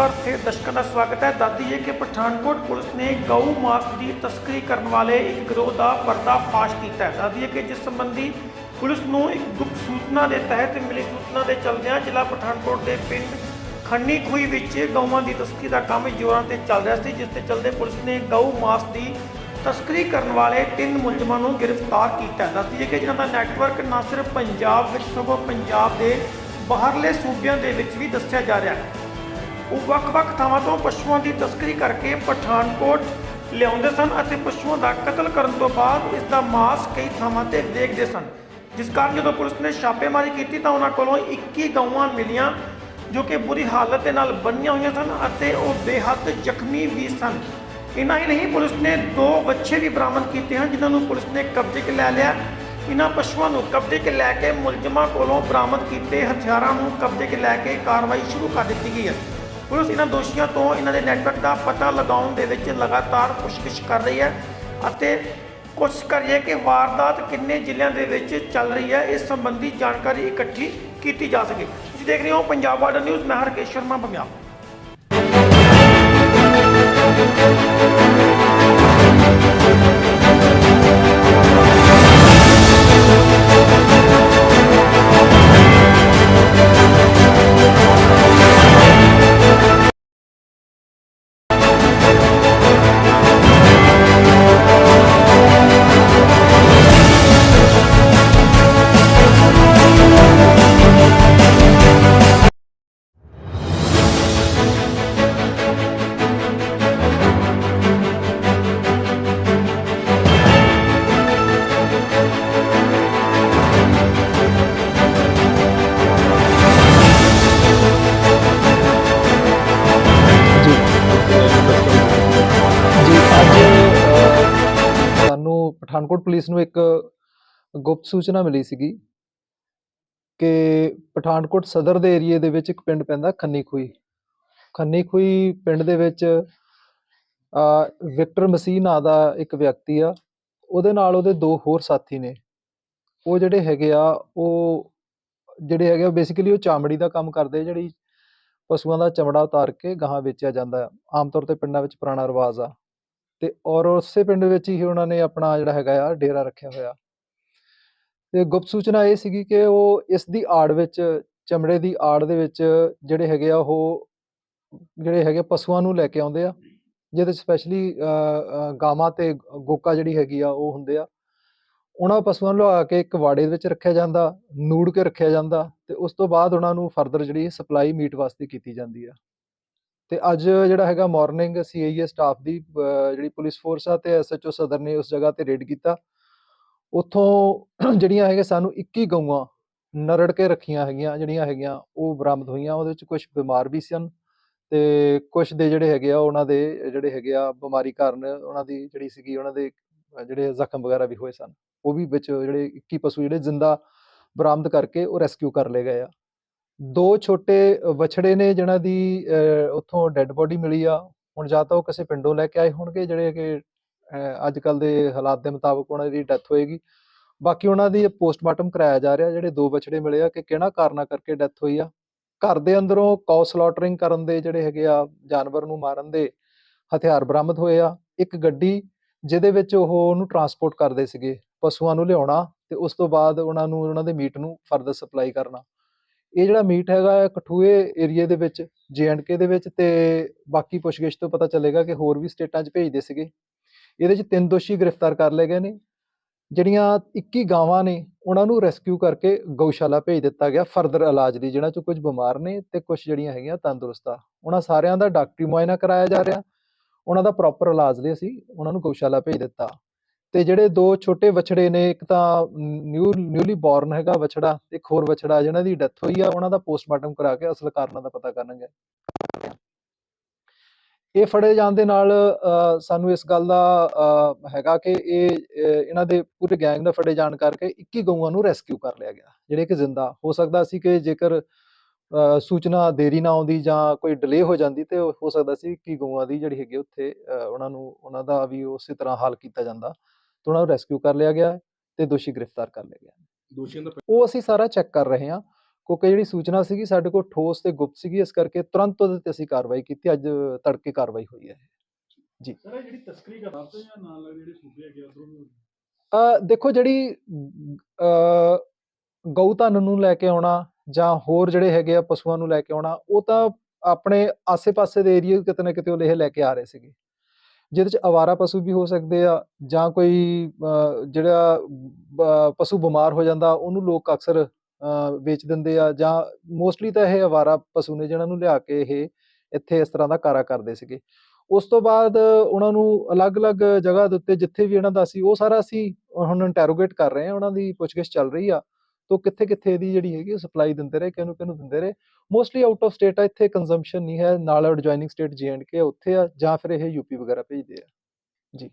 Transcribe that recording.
ਦਰਸ਼ਕਾਂ ਦਾ ਸਵਾਗਤ ਹੈ। ਦੱਸਦੀ ਹੈ ਕਿ ਪਠਾਨਕੋਟ ਪੁਲਿਸ ਨੇ ਗਊ ਮਾਸ ਦੀ ਤਸਕਰੀ ਕਰਨ ਵਾਲੇ ਇੱਕ ਗਿਰੋਹ ਦਾ ਪਰਦਾਫਾਸ਼ ਕੀਤਾ ਹੈ। ਦੱਸਦੀ ਹੈ ਕਿ ਜਿਸ ਸੰਬੰਧੀ ਪੁਲਿਸ ਨੂੰ ਇੱਕ ਗੁਪਤ ਸੂਚਨਾ ਦੇ ਤਹਿਤ ਮਿਲੀ ਸੂਚਨਾ ਦੇ ਚਲਦਿਆਂ ਜ਼ਿਲ੍ਹਾ ਪਠਾਨਕੋਟ ਦੇ ਪਿੰਡ ਖੰਨੀ ਖੂਈ ਵਿੱਚ ਗਊਆਂ ਦੀ ਤਸਕਰੀ ਦਾ ਕੰਮ ਜ਼ੋਰਾਂ ਤੇ ਚੱਲ ਰਿਹਾ ਸੀ, ਜਿਸ ਤੇ ਚਲਦੇ ਪੁਲਿਸ ਨੇ ਗਊ ਮਾਸ ਦੀ ਤਸਕਰੀ ਕਰਨ ਵਾਲੇ ਤਿੰਨ ਮੁਲਜ਼ਮਾਂ ਨੂੰ ਗ੍ਰਿਫਤਾਰ ਕੀਤਾ ਹੈ। ਦੱਸਦੀ ਹੈ ਕਿ ਜਿਨ੍ਹਾਂ ਦਾ ਨੈਟਵਰਕ ਨਾ ਸਿਰਫ ਪੰਜਾਬ ਵਿੱਚ, ਸਗੋਂ ਪੰਜਾਬ ਦੇ ਬਾਹਰਲੇ ਸੂਬਿਆਂ ਦੇ ਵਿੱਚ ਵੀ ਦੱਸਿਆ ਜਾ ਰਿਹਾ ਹੈ। ਉਹ ਵੱਖ-ਵੱਖ ਥਾਵਾਂ ਤੋਂ ਪਸ਼ੂਆਂ ਦੀ ਤਸਕਰੀ ਕਰਕੇ ਪਠਾਨਕੋਟ ਲਿਆਉਂਦੇ ਸਨ ਅਤੇ ਪਸ਼ੂਆਂ ਦਾ ਕਤਲ ਕਰਨ ਤੋਂ ਬਾਅਦ ਇਸ ਦਾ ਮਾਸ ਕਈ ਥਾਵਾਂ ਤੇ ਵੇਚਦੇ ਸਨ। ਜਿਸ ਕਾਰਨ ਜਦੋਂ ਪੁਲਿਸ ਨੇ ਛਾਪੇਮਾਰੀ ਕੀਤੀ ਤਾਂ ਉਹਨਾਂ ਕੋਲੋਂ 21 ਗਊਆਂ ਮਿਲੀਆਂ ਜੋ ਕਿ ਬੁਰੀ ਹਾਲਤ ਦੇ ਨਾਲ ਬੰਨੀਆਂ ਹੋਈਆਂ ਸਨ ਅਤੇ ਉਹ ਬੇਹੱਦ ਜ਼ਖਮੀ ਵੀ ਸਨ। ਇਨਾ ਹੀ ਨਹੀਂ, ਪੁਲਿਸ ਨੇ ਦੋ ਵੱਛੇ ਵੀ ਬਰਾਮਦ ਕੀਤੇ ਹਨ ਜਿਨ੍ਹਾਂ ਨੂੰ ਪੁਲਿਸ ਨੇ ਕਬਜ਼ੇ 'ਚ ਲੈ ਲਿਆ। ਇਨ੍ਹਾਂ ਪਸ਼ੂਆਂ ਨੂੰ ਕਬਜ਼ੇ 'ਚ ਲੈ ਕੇ ਮੁਲਜ਼ਮਾਂ ਕੋਲੋਂ ਬਰਾਮਦ ਕੀਤੇ। ਹਥਿਆਰਾਂ ਨੂੰ ਕਬਜ਼ੇ 'ਚ ਲੈ ਕੇ ਕਾਰਵਾਈ ਸ਼ੁਰੂ ਕਰ ਦਿੱਤੀ ਗਈ ਹੈ। ਪੁਲਿਸ ਇਹਨਾਂ ਦੋਸ਼ੀਆਂ ਤੋਂ ਇਹਨਾਂ ਦੇ ਨੈਟਵਰਕ ਦਾ ਪਤਾ ਲਗਾਉਣ ਦੇ ਵਿੱਚ ਲਗਾਤਾਰ ਪੁੱਛਗਿੱਛ ਕਰ ਰਹੀ ਹੈ ਅਤੇ ਕੋਸ਼ਿਸ਼ ਕਰ ਰਹੀ ਹੈ ਕਿ ਵਾਰਦਾਤ ਕਿੰਨੇ ਜ਼ਿਲ੍ਹਿਆਂ ਦੇ ਵਿੱਚ ਚੱਲ ਰਹੀ ਹੈ, ਇਸ ਸੰਬੰਧੀ ਜਾਣਕਾਰੀ ਇਕੱਠੀ ਕੀਤੀ ਜਾ ਸਕੇ। ਤੁਸੀਂ ਦੇਖ ਰਹੇ ਹੋ ਪੰਜਾਬ ਵਾਰਡ ਨਿਊਜ਼ ਮੈਂ ਹਰਕੇਸ਼ ਸ਼ਰਮਾ ਬਮਿਆਲ ਪਠਾਨਕੋਟ ਪੁਲਿਸ ਨੂੰ ਇੱਕ ਗੁਪਤ ਸੂਚਨਾ ਮਿਲੀ ਸੀਗੀ ਕਿ ਪਠਾਨਕੋਟ ਸਦਰ ਦੇ ਏਰੀਏ ਦੇ ਵਿੱਚ ਇੱਕ ਪਿੰਡ ਪੈਂਦਾ ਖੰਨੀ ਖੂਈ ਖੰਨੀ ਖੂਈ ਪਿੰਡ ਦੇ ਵਿੱਚ ਵਿਕਟਰ ਮਸੀਹ ਨਾਂ ਦਾ ਇੱਕ ਵਿਅਕਤੀ ਆ। ਉਹਦੇ ਨਾਲ ਉਹਦੇ ਦੋ ਹੋਰ ਸਾਥੀ ਨੇ। ਉਹ ਜਿਹੜੇ ਹੈਗੇ ਆ ਉਹ ਜਿਹੜੇ ਹੈਗੇ ਆ ਬੇਸਿਕਲੀ ਉਹ ਚਾਮੜੀ ਦਾ ਕੰਮ ਕਰਦੇ ਆ, ਜਿਹੜੀ ਪਸ਼ੂਆਂ ਦਾ ਚਮੜਾ ਉਤਾਰ ਕੇ ਗਾਹਾਂ ਵੇਚਿਆ ਜਾਂਦਾ। ਆਮ ਤੌਰ ਤੇ ਪਿੰਡਾਂ ਵਿੱਚ ਪੁਰਾਣਾ ਰਿਵਾਜ ਆ। ਤੇ ਔਰ ਉਸੇ ਪਿੰਡ ਵਿੱਚ ਹੀ ਉਹਨਾਂ ਨੇ ਆਪਣਾ ਜਿਹੜਾ ਹੈਗਾ ਆ, ਡੇਰਾ ਰੱਖਿਆ ਹੋਇਆ। ਤੇ ਗੁਪਤ ਸੂਚਨਾ ਇਹ ਸੀਗੀ ਕਿ ਉਹ ਇਸ ਦੀ ਆੜ ਵਿੱਚ, ਚਮੜੇ ਦੀ ਆੜ ਦੇ ਵਿੱਚ ਜਿਹੜੇ ਹੈਗੇ ਆ, ਉਹ ਜਿਹੜੇ ਹੈਗੇ ਪਸ਼ੂਆਂ ਨੂੰ ਲੈ ਕੇ ਆਉਂਦੇ ਆ, ਜਿਹਦੇ ਸਪੈਸ਼ਲੀ ਗਾਵਾਂ ਤੇ ਗੋਕਾ ਜਿਹੜੀ ਹੈਗੀ ਆ, ਉਹ ਹੁੰਦੇ ਆ। ਉਹਨਾਂ ਪਸ਼ੂਆਂ ਨੂੰ ਲਿਆ ਕੇ ਇੱਕ ਵਾੜੇ ਦੇ ਵਿੱਚ ਰੱਖਿਆ ਜਾਂਦਾ, ਨੂੜ ਕੇ ਰੱਖਿਆ ਜਾਂਦਾ ਤੇ ਉਸ ਤੋਂ ਬਾਅਦ ਉਹਨਾਂ ਨੂੰ ਫਰਦਰ ਜਿਹੜੀ ਸਪਲਾਈ ਮੀਟ ਵਾਸਤੇ ਕੀਤੀ ਜਾਂਦੀ ਆ। ਤੇ ਅੱਜ ਜਿਹੜਾ ਹੈਗਾ ਮਾਰਨਿੰਗ ਸੀਆਈਏ ਸਟਾਫ ਦੀ ਜਿਹੜੀ ਪੁਲਿਸ ਫੋਰਸ ਆ ਤੇ ਐਸਐਚਓ ਸਦਰ ਨੇ ਉਸ ਜਗ੍ਹਾ ਤੇ ਰੇਡ ਕੀਤਾ। ਉੱਥੋਂ ਜਿਹੜੀਆਂ ਹੈਗੇ ਸਾਨੂੰ 21 ਗਊਆਂ ਨਰੜ ਕੇ ਰੱਖੀਆਂ ਹੈਗੀਆਂ, ਜਿਹੜੀਆਂ ਹੈਗੀਆਂ ਉਹ ਬਰਾਮਦ ਹੋਈਆਂ, ਉਹਦੇ ਵਿੱਚ ਕੁਝ ਬਿਮਾਰ ਵੀ ਸਨ ਤੇ ਕੁਝ ਦੇ ਜਿਹੜੇ ਹੈਗੇ ਆ ਉਹਨਾਂ ਦੇ ਜਿਹੜੇ ਹੈਗੇ ਆ ਬਿਮਾਰੀ ਕਾਰਨ ਉਹਨਾਂ ਦੀ ਜਿਹੜੀ ਸੀਗੀ ਉਹਨਾਂ ਦੇ ਜਿਹੜੇ ਜ਼ਖਮ ਵਗੈਰਾ ਵੀ ਹੋਏ ਸਨ, ਉਹ ਵੀ ਵਿੱਚ ਜਿਹੜੇ 21 ਪਸ਼ੂ ਜਿਹੜੇ ਜ਼ਿੰਦਾ ਬਰਾਮਦ ਕਰਕੇ ਉਹ ਰੈਸਕਿਊ ਕਰ ਲਏ ਗਏ ਆ। ਦੋ ਛੋਟੇ ਵਛੜੇ ਨੇ ਜਿਨ੍ਹਾਂ ਦੀ ਉੱਥੋਂ ਡੈੱਡ ਬੋਡੀ ਮਿਲੀ ਆ। ਹੁਣ ਜਾਂ ਤਾਂ ਉਹ ਕਿਸੇ ਪਿੰਡੋਂ ਲੈ ਕੇ ਆਏ ਹੋਣਗੇ ਜਿਹੜੇ ਕਿ ਅੱਜ ਕੱਲ ਦੇ ਹਾਲਾਤ ਦੇ ਮੁਤਾਬਕ ਉਹਨਾਂ ਦੀ ਡੈਥ ਹੋਏਗੀ। ਬਾਕੀ ਉਹਨਾਂ ਦੀ ਪੋਸਟਮਾਰਟਮ ਕਰਾਇਆ ਜਾ ਰਿਹਾ, ਜਿਹੜੇ ਦੋ ਵਛੜੇ ਮਿਲੇ ਆ ਕਿ ਕਿਹੜਾ ਕਾਰਨਾ ਕਰਕੇ ਡੈਥ ਹੋਈ ਆ। ਘਰ ਦੇ ਅੰਦਰੋਂ ਕਾਉ ਸਲੌਟਰਿੰਗ ਕਰਨ ਦੇ ਜਿਹੜੇ ਹੈਗੇ ਆ, ਜਾਨਵਰ ਨੂੰ ਮਾਰਨ ਦੇ ਹਥਿਆਰ ਬਰਾਮਦ ਹੋਏ ਆ। ਇੱਕ ਗੱਡੀ ਜਿਹਦੇ ਵਿੱਚ ਉਹ ਉਹਨੂੰ ਟਰਾਂਸਪੋਰਟ ਕਰਦੇ ਸੀਗੇ, ਪਸ਼ੂਆਂ ਨੂੰ ਲਿਆਉਣਾ ਤੇ ਉਸ ਤੋਂ ਬਾਅਦ ਉਹਨਾਂ ਨੂੰ, ਉਹਨਾਂ ਦੇ ਮੀਟ ਨੂੰ ਫਰਦਰ ਸਪਲਾਈ ਕਰਨਾ। ਇਹ ਜਿਹੜਾ ਮੀਟ ਹੈਗਾ ਕਠੂਏ ਏਰੀਏ ਦੇ ਵਿੱਚ ਕੇ ਦੇ ਵਿੱਚ ਤੇ ਬਾਕੀ ਪੁੱਛਗਿੱਛ ਤੋਂ ਪਤਾ ਚੱਲੇਗਾ ਕਿ ਹੋਰ ਵੀ ਸਟੇਟਾਂ 'ਚ ਭੇਜਦੇ ਸੀਗੇ। ਇਹਦੇ 'ਚ ਤਿੰਨ ਦੋਸ਼ੀ ਗ੍ਰਿਫਤਾਰ ਕਰ ਲਏ ਗਏ ਨੇ। ਜਿਹੜੀਆਂ 21 ਗਾਵਾਂ ਨੇ, ਉਹਨਾਂ ਨੂੰ ਰੈਸਕਿਊ ਕਰਕੇ ਗਊਸ਼ਾਲਾ ਭੇਜ ਦਿੱਤਾ ਗਿਆ ਫਰਦਰ ਇਲਾਜ ਲਈ ਜਿਹਨਾਂ 'ਚ ਕੁਝ ਬਿਮਾਰ ਨੇ ਤੇ ਕੁਝ ਜਿਹੜੀਆਂ ਹੈਗੀਆਂ ਤੰਦਰੁਸਤ ਆ। ਉਹਨਾਂ ਸਾਰਿਆਂ ਦਾ ਡਾਕਟਰੀ ਮੁਆਇਨਾ ਕਰਾਇਆ ਜਾ ਰਿਹਾ। ਉਹਨਾਂ ਦਾ ਪ੍ਰੋਪਰ ਇਲਾਜ ਲਈ ਅਸੀਂ ਉਹਨਾਂ ਨੂੰ ਗਊਸ਼ਾਲਾ ਭੇਜ ਦਿੱਤਾ। ਤੇ ਜਿਹੜੇ ਦੋ ਛੋਟੇ ਵਛੜੇ ਨੇ ਇੱਕ ਤਾਂ ਨਿਊ ਨਿਊਲੀ ਬੋਰਨ ਹੈਗਾ ਵਛੜਾ ਇੱਕ ਹੋਰ ਵਛੜਾ ਜਿਹਨਾਂ ਦੀ ਡੈਥ ਹੋਈ ਆ ਉਹਨਾਂ ਦਾ ਪੋਸਟਮਾਰਟਮ ਕਰਾ ਕੇ ਅਸਲ ਕਾਰਨਾਂ ਦਾ ਪਤਾ ਕਰਨਗੇ। ਇਹ ਫੜੇ ਜਾਣ ਦੇ ਨਾਲ ਸਾਨੂੰ ਇਸ ਗੱਲ ਦਾ ਹੈਗਾ ਕਿ ਇਹ ਇਹਨਾਂ ਦੇ ਪੂਰੇ ਗੈਂਗ ਦਾ ਫੜੇ ਜਾਣ ਕਰਕੇ 21 ਗਊਆਂ ਨੂੰ ਰੈਸਕਿਊ ਕਰ ਲਿਆ ਗਿਆ ਜਿਹੜੇ ਕਿ ਜ਼ਿੰਦਾ। ਹੋ ਸਕਦਾ ਸੀ ਕਿ ਜੇਕਰ ਅ, ਸੂਚਨਾ ਦੇਰੀ ਨਾ ਆਉਂਦੀ ਜਾਂ ਕੋਈ ਡਿਲੇ ਹੋ ਜਾਂਦੀ ਤੇ ਹੋ ਸਕਦਾ ਸੀ ਕਿ ਗਊਆਂ ਦੀ ਜਿਹੜੀ ਹੈਗੀ ਉੱਥੇ ਉਹਨਾਂ ਨੂੰ ਉਹਨਾਂ ਦਾ ਵੀ ਉਸੇ ਤਰ੍ਹਾਂ ਹੱਲ ਕੀਤਾ ਜਾਂਦਾ। ਤੇ ਉਹਨਾਂ ਨੂੰ ਰੈਸਕਿਊ ਕਰ ਲਿਆ ਗਿਆ ਤੇ ਦੋਸ਼ੀ ਗ੍ਰਿਫਤਾਰ ਕਰ ਲਿਆ ਗਿਆ। ਦੋਸ਼ੀਆਂ ਦਾ ਉਹ ਅਸੀਂ ਸਾਰਾ ਚੈੱਕ ਕਰ ਰਹੇ ਹਾਂ। ਕਿਉਂਕਿ ਜਿਹੜੀ ਸੂਚਨਾ ਸੀਗੀ ਸਾਡੇ ਕੋਲ ਠੋਸ ਤੇ ਗੁਪਤ ਸੀਗੀ ਇਸ ਕਰਕੇ ਤੁਰੰਤ ਉਹਦੇ ਤੇ ਅਸੀਂ ਕਾਰਵਾਈ ਕੀਤੀ। ਅੱਜ ਤੜਕੇ ਕਾਰਵਾਈ ਹੋਈ ਹੈ। ਸਰ ਇਹ ਜਿਹੜੀ ਤਸਕਰੀ ਕਰਦਾ ਜਾਂ ਨਾਲ ਲੱਗਦੇ ਜਿਹੜੇ ਸੂਬੇ ਹੈਗੇ ਉਧਰੋਂ ਵੀ ਅ ਦੇਖੋ ਜਿਹੜੀ ਅ ਗਊ ਧਨ ਨੂੰ ਲੈ ਕੇ ਆਉਣਾ ਜਾਂ ਹੋਰ ਜਿਹੜੇ ਹੈਗੇ ਆ ਪਸ਼ੂਆਂ ਨੂੰ ਲੈ ਕੇ ਆਉਣਾ ਉਹ ਤਾਂ ਆਪਣੇ ਆਸੇ-ਪਾਸੇ ਦੇ ਏਰੀਆ ਕਿਤੇ ਨਾ ਕਿਤੇ ਉਹ ਇਹ ਲੈ ਕੇ ਆ ਰਹੇ ਸੀਗੇ। ਜਿਹਦੇ ਚ ਅਵਾਰਾ ਪਸ਼ੂ ਵੀ ਹੋ ਸਕਦੇ ਆ ਜਾਂ ਕੋਈ ਜਿਹੜਾ ਪਸ਼ੂ ਬਿਮਾਰ ਹੋ ਜਾਂਦਾ, ਉਹਨੂੰ ਲੋਕ ਅਕਸਰ ਵੇਚ ਦਿੰਦੇ ਆ ਜਾਂ ਮੋਸਟਲੀ ਤਾਂ ਇਹ ਅਵਾਰਾ ਪਸ਼ੂ ਨੇ ਜਿਹਨਾਂ ਨੂੰ ਲਿਆ ਕੇ ਇਹ ਇੱਥੇ ਇਸ ਤਰ੍ਹਾਂ ਦਾ ਕਾਰਾ ਕਰਦੇ ਸੀਗੇ। ਉਸ ਤੋਂ ਬਾਅਦ ਉਹਨਾਂ ਨੂੰ ਅਲੱਗ-ਅਲੱਗ ਜਗ੍ਹਾ ਦੇ ਉੱਤੇ ਜਿੱਥੇ ਵੀ ਇਹਨਾਂ ਦਾ ਸੀ, ਉਹ ਸਾਰਾ ਅਸੀਂ ਹੁਣ ਇੰਟਰੋਗੇਟ ਕਰ ਰਹੇ ਹਾਂ, ਉਹਨਾਂ ਦੀ ਪੁੱਛਗਿੱਛ ਚੱਲ ਰਹੀ ਆ। ਤੋ ਕਿੱਥੇ ਕਿੱਥੇ ਇਹਦੀ ਜਿਹੜੀ ਹੈਗੀ ਸਪਲਾਈ ਦਿੰਦੇ ਰਹੇ, ਕਿਹਨੂੰ ਕਿਹਨੂੰ ਦਿੰਦੇ ਰਹੇ। ਮੋਸਟਲੀ ਆਊਟ ਆਫ ਸਟੇਟ ਆ, ਇੱਥੇ ਕੰਜ਼ੰਪਸ਼ਨ ਨਹੀਂ ਹੈ, ਨਾਲ ਐਡਜੋਇਨਿੰਗ ਸਟੇਟ ਕੇ ਉੱਥੇ ਆ, ਜਾਂ ਫਿਰ ਇਹ ਯੂਪੀ ਵਗੈਰਾ ਭੇਜਦੇ ਆ। ਜੀ।